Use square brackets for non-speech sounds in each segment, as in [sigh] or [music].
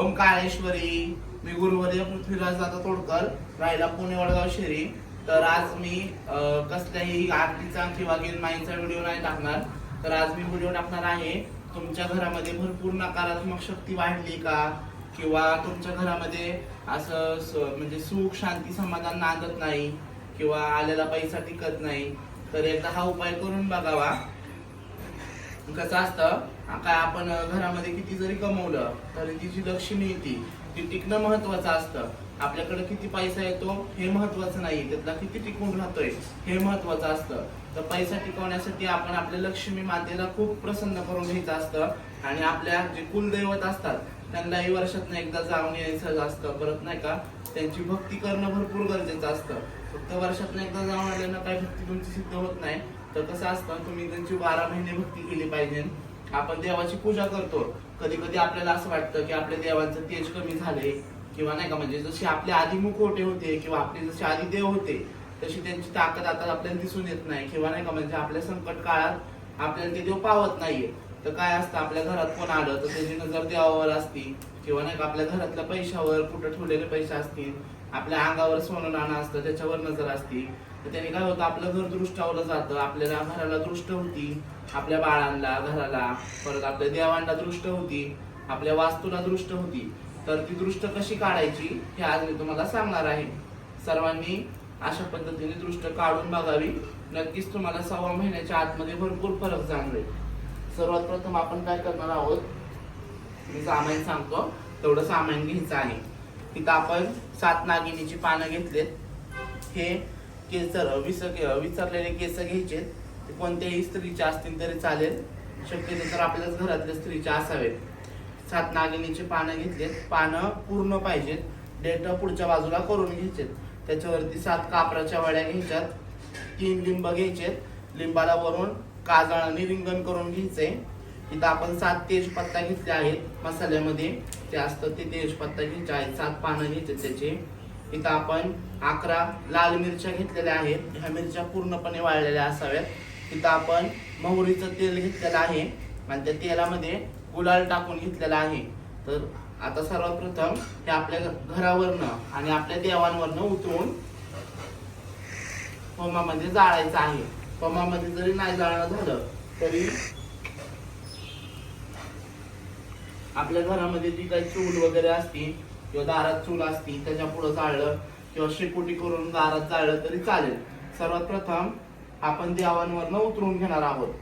ओम काळेश्वरी. मी गुरुवर्य पृथ्वीराज दादा तोडकर राहिला पुणे वडगाव शेरी. तर आज मी कसल्याही आरतीचा किंवा गेनमाईचा व्हिडिओ नाही टाकणार. तर आज मी व्हिडिओ टाकणार आहे तुमच्या घरामध्ये भरपूर नकारात्मक शक्ती वाढली का? किंवा तुमच्या घरामध्ये असं स- म्हणजे सुख शांती समाधान नांदत नाही? किंवा आलेला पैसा टिकत नाही? तर एकदा हा उपाय करून बघावा. कसं असतं काय आपण घरामध्ये किती जरी कमवलं तरी ती जी लक्ष्मी येते ती टिकणं महत्वाचं असतं. आपल्याकडे किती पैसा येतो हे महत्वाचं नाही. त्यातला किती टिकून राहतोय हे महत्वाचं असतं. तर पैसा टिकवण्यासाठी आपण आपल्या लक्ष्मी मातेला खूप प्रसन्न करून घ्यायचं असतं. आणि आपल्या जे कुलदैवत असतात त्यांनाही वर्षातनं एकदा जाऊन यायचं असतं परत नाही का? त्यांची भक्ती करणं भरपूर गरजेचं असतं. फक्त वर्षातनं एकदा जाऊन आल्यानं काय भक्ती तुमची सिद्ध होत नाही. तर कसं असतं तुम्ही त्यांची बारा महिने भक्ती केली पाहिजे. आपण देवाची पूजा करतो. कधी कधी आपल्याला असं वाटतं की आपल्या देवांचं तेज कमी झाले किंवा नाही का म्हणजे जसे आपले आधी मुखवटे होते किंवा आपले जसे आधी देव होते तशी त्यांची ताकद आता आपल्याला दिसून येत नाही किंवा नाही का म्हणजे आपल्या संकट काळात आपल्याला ते देव पावत नाहीये. तर काय असतं आपल्या घरात कोण आलं तर त्याची नजर देवावर असती किंवा नाही का आपल्या घरातल्या पैशावर कुठं ठेवलेले पैसे असतील आपल्या अंगावर सोनं नाणं असतं त्याच्यावर नजर असती. तर त्याने काय होतं आपलं घर दृष्टावलं जातं. आपल्याला घराला दृष्ट होती. आपल्या बाळांना घराला परत आपल्या देवांना दृष्ट होती. आपल्या वास्तूला दृष्ट होती. तर ती दृष्ट कशी काढायची हे आज मी तुम्हाला सांगणार आहे. सर्वांनी अशा पद्धतीने दृष्ट काढून बघावी. नक्कीच तुम्हाला सव्वा महिन्याच्या आतमध्ये भरपूर फरक जाणवेल. सर्वात प्रथम आपण काय करणार आहोत मी सामान सांगतो. तेवढं सामान घ्यायचं आहे. तिथं आपण सात नागिनीची पानं घेतलेत. हे केस जर विस विसरलेले केस घ्यायचे ते कोणत्याही स्त्रीचे असतील तरी चालेल. शक्यतो तर आपल्याच घरातल्या स्त्रीचे असावेत. सात नागिनीचे पानं घेतलेत. पानं पूर्ण पाहिजेत. डेट पुढच्या बाजूला करून घ्यायचेत. त्याच्यावरती सात कापराच्या वड्या घ्यायच्यात. तीन लिंब घ्यायचेत. लिंबाला वरून काजळाने रिंगण करून घ्यायचंय. इथं आपण सात तेजपत्ता घेतले आहेत. मसाल्यामध्ये ते असतं ते तेजपत्ता घ्यायचे आहेत. सात पानं घ्यायचे त्याचे. इथं आपण अकरा लाल मिरच्या घेतलेल्या आहेत. ह्या मिरच्या पूर्णपणे वाळलेल्या असाव्यात. इथं आपण मोहरीचं तेल घेतलेलं आहे आणि त्या तेलामध्ये गुलाल टाकून घेतलेला आहे. तर आता सर्वात प्रथम हे आपल्या घरावरनं आणि आपल्या देवांवरनं उतरून होमामध्ये जाळायचं आहे. होमामध्ये जरी नाही जाळणं झालं तरी आपल्या घरामध्ये जी काही चूल वगैरे असतील किंवा दारात चूल असती त्याच्या पुढे जाळलं किंवा शेकोटी करून दारात जाळलं तरी चालेल. सर्वात प्रथम आपण देवांवरनं उतरून घेणार आहोत.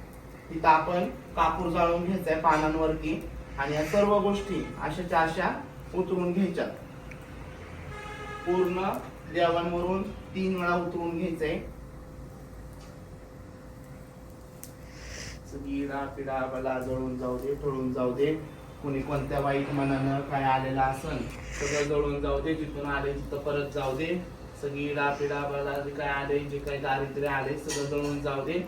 तिथं आपण कापूर जाळून घ्यायचंय आहे पानांवरती आणि या सर्व गोष्टी अशाच्या अशा उतरून घ्यायच्या पूर्ण देवांवरून तीन वेळा उतरून घ्यायचंय. पिढा बला जळून जाऊ दे ठळून जाऊ दे. कुणी कोणत्या वाईट मनानं काय आलेलं असन सगळं जळून जाऊ दे जिथून आले तिथं परत जाऊ दे. सगळी पिढा जे काय आले जे काही दारिद्र्य आले सगळं जळून जाऊ दे.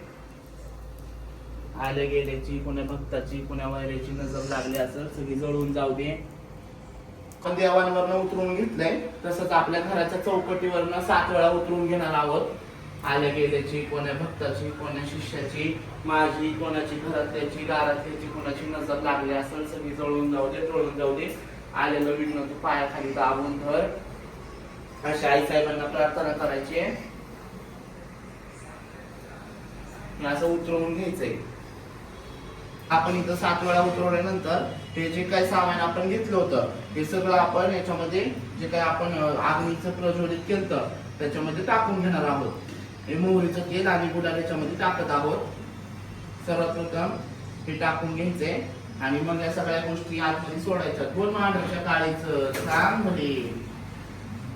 आले गेल्याची कोण्या भक्ताची कोण्या वैऱ्याची नजर लागली असेल सगळी जळून जाऊ दे. पण देवांवरनं उतरून घेतलंय तसंच आपल्या घराच्या चौकटीवरनं सात वेळा उतरून घेणार आहोत. आल्या गेल्याची कोण्या भक्ताची कोण्या शिष्याची माझी कोणाची घरात त्याची दारात त्याची कोणाची नजर लागली असेल सगळी जळून जाऊ दे टळून जाऊ दे. आलेलं विघ्न तू पायाखाली दाबून धर. अशा आई साहेबांना प्रार्थना करायची आहे. असं उतरवून घ्यायचंय. आपण इथं सात वेळा उतरवल्यानंतर हे जे काही सामान आपण घेतलं होतं हे सगळं आपण याच्यामध्ये जे काही आपण आग्नीचं प्रज्वलित केलं त्याच्यामध्ये टाकून घेणार आहोत. हे मोहरीचं तेल आणि गुलाल याच्यामध्ये टाकत आहोत. सर्वप्रथम हे टाकून घ्यायचे आणि मग या सगळ्या गोष्टी आतमध्ये सोडायच्या. दोन मांडरच्या काळीचं चांगले.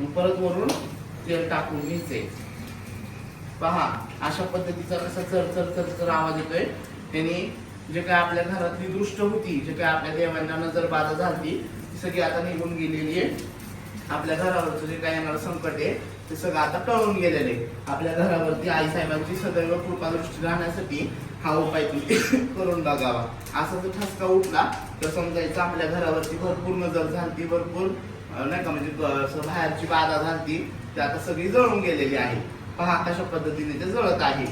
मग परत वरून तेल टाकून घ्यायचे. पहा अशा पद्धतीचा कसा चर चर चर चर आवाज येतोय. त्यांनी जे काय आपल्या घरातली दृष्ट होती जे काय आपल्या देवांना नजर बाधा झाली ती सगळी आता निघून गेलेली आहे. आपल्या घरावरचं जे काय येणार संकट आहे ते सगळं आता टळून गेलेले आहे. आपल्या घरावरती आई साहेबांची सदैव कृपादृष्टी राहण्यासाठी हा उपाय तुम्ही [coughs] करून बघावा. असा जर ठसका उठला तर समजायचं आपल्या घरावरती भरपूर नजर झालती भरपूर नाही का म्हणजे असं बाहेरची बाधा झालती ती आता सगळी जळून गेलेली आहे. पहा कशा पद्धतीने ते जळत आहे.